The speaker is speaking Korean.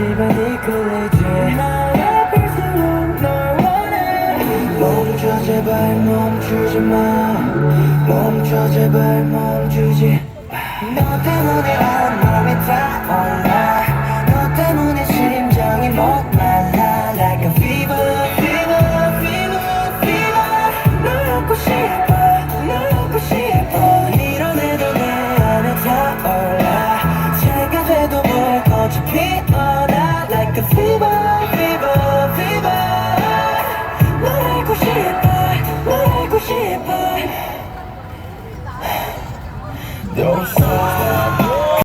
하지만 이끌리지 날 앞일수록 널 원해. 멈춰 제발 멈추지 마. 멈춰 제발 멈추지 너 때문에 온 몸이 타올라 너 때문에 심장이 목말라. Like a fever fever fever fever. 널 안고 싶어 널 안고 싶어. 밀어내도 내 안에 타올라 새가 돼도 불꽃이 피어 Deus. Deus.